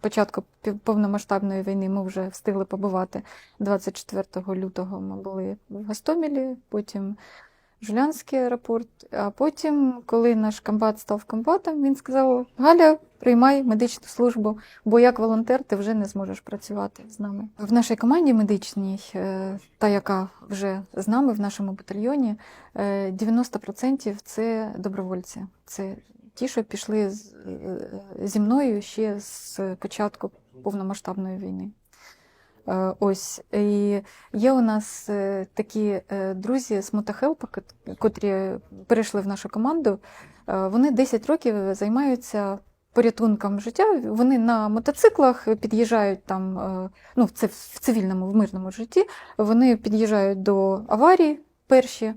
спочатку повномасштабної війни ми вже встигли побувати 24 лютого. Ми були в Гостомелі, потім Жулянський аеропорт. А потім, коли наш комбат став комбатом, він сказав: Галя, приймай медичну службу, бо як волонтер ти вже не зможеш працювати з нами. В нашій команді медичній, е, та яка вже з нами в нашому батальйоні, е, 90% це добровольці. Це ті, що пішли е, зі мною ще з початку повномасштабної війни. Е, Ось і є у нас е, такі друзі з мотохелпа, котрі перейшли в нашу команду. Вони 10 років займаються порятунком життя. Вони на мотоциклах під'їжджають там, ну це в цивільному, в мирному житті. Вони під'їжджають до аварії перші,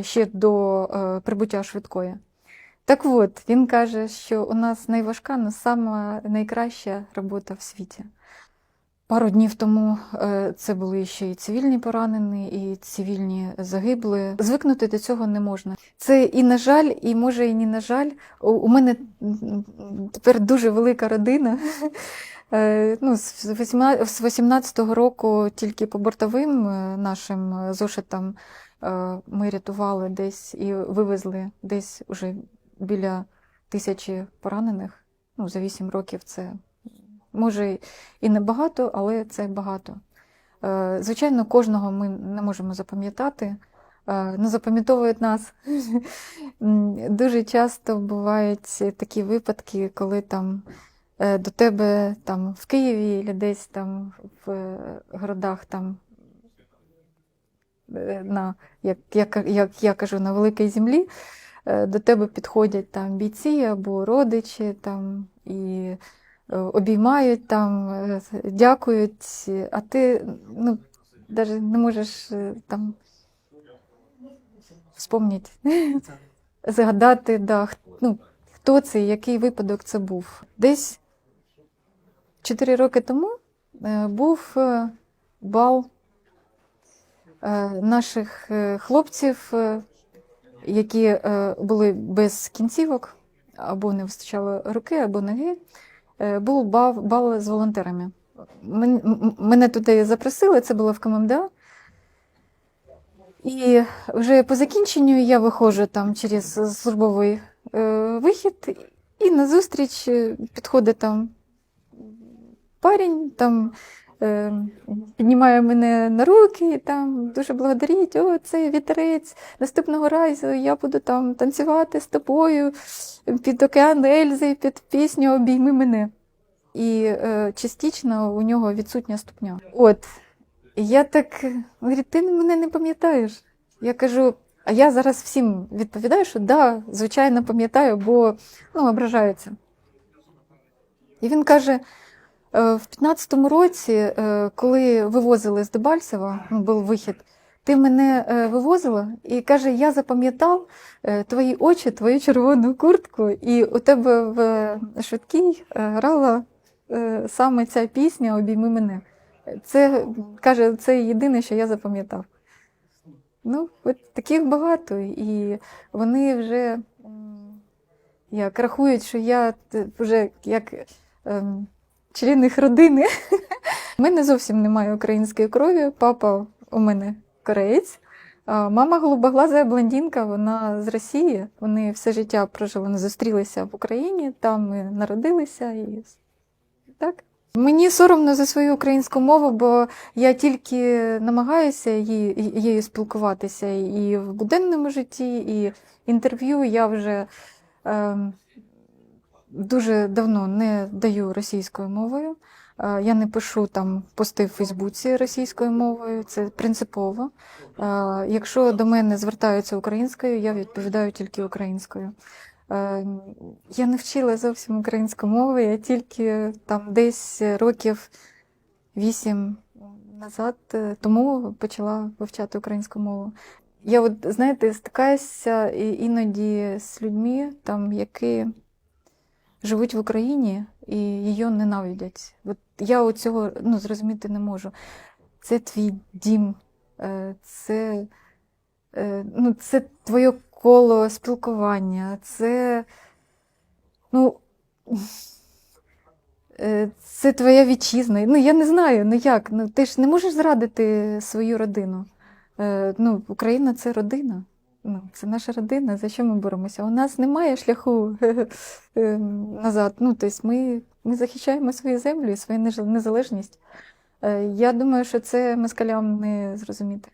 ще до прибуття швидкої. Так от, він каже, що у нас найважка, але сама найкраща робота в світі. Пару днів тому е, це були ще і цивільні поранені, і цивільні загибли. Звикнути до цього не можна. Це і на жаль, і може і не на жаль. У, мене тепер дуже велика родина. Е, Ну, з 18 з 18-го року тільки по бортовим е, нашим зошитам ми рятували десь і вивезли десь уже біля тисячі поранених. Ну, за 8 років це може і не багато, але це багато. Е, Звичайно, кожного ми не можемо запам'ятати. Е, Не запам'ятовують нас. Дуже часто бувають такі випадки, коли там е, до тебе там в Києві чи десь там в городах там на, як, як, як я кажу, на великій землі, до тебе підходять там бійці або родичі там і е, обіймають там, е, дякують, а ти ну, навіть не можеш е, там вспомнити, згадати, да, ну, хто це, який випадок це був. Десь 4 роки тому е, був е, бал е, наших е, хлопців, е, які е, були без кінцівок, або не вистачало руки, або ноги. Е, Був бал, бал з волонтерами. Мене туди запросили, це було в КМДА. І вже по закінченню я виходжу там через службовий е, вихід, і назустріч е, підходить там парень, там піднімає мене на руки, там дуже благодарить, о, це вітерець. Наступного разу я буду там танцювати з тобою під океан Ельзи, під пісню Обійми мене. І е, частично у нього відсутня ступня. От. Я так говорю, ти мене не пам'ятаєш. Я кажу, а я зараз всім відповідаю, що да, звичайно, пам'ятаю, бо ну, ображаються. І він каже: «Е, в 15-му році, е, коли вивозили з Дебальцева, був вихід, ти мене е, вивозила і каже: Я запам'ятав е, твої очі, твою червону куртку, і у тебе в швидкій е, грала е, саме ця пісня Обійми мене. Це каже, це єдине, що я запам'ятав. Ну, от таких багато, і вони вже як рахують, що я вже як ем, член їх родини. У мене зовсім немає української крові. Папа у мене кореєць. Мама голубоглаза блондинка, вона з Росії. Вони все життя прожили, вони зустрілися в Україні, там і народилися і так. Мені соромно за свою українську мову, бо я тільки намагаюся її, її спілкуватися і в буденному житті, і інтерв'ю я вже ем, дуже давно не даю російською мовою. Е, Я не пишу там пости в Фейсбуці російською мовою, це принципово. Е, Якщо до мене звертаються українською, я відповідаю тільки українською. Е, Я не вчила зовсім українську мову, я тільки там десь років вісім назад тому почала вивчати українську мову. Я, от, знаєте, стикаюся іноді з людьми, там, які живуть в Україні і її ненавидять. От я цього ну, зрозуміти не можу. Це твій дім, е, це, е, ну, це твоє коло спілкування, це. Ну, е, це твоя вітчизна. Ну, я не знаю, ну як? Ну, ти ж не можеш зрадити свою родину. Ну, Україна це родина. Ну, це наша родина. За що ми боремося? У нас немає шляху е, назад. Ну, тобто ми, ми захищаємо свою землю і свою незалежність. Е, Я думаю, що це москалям не зрозуміти.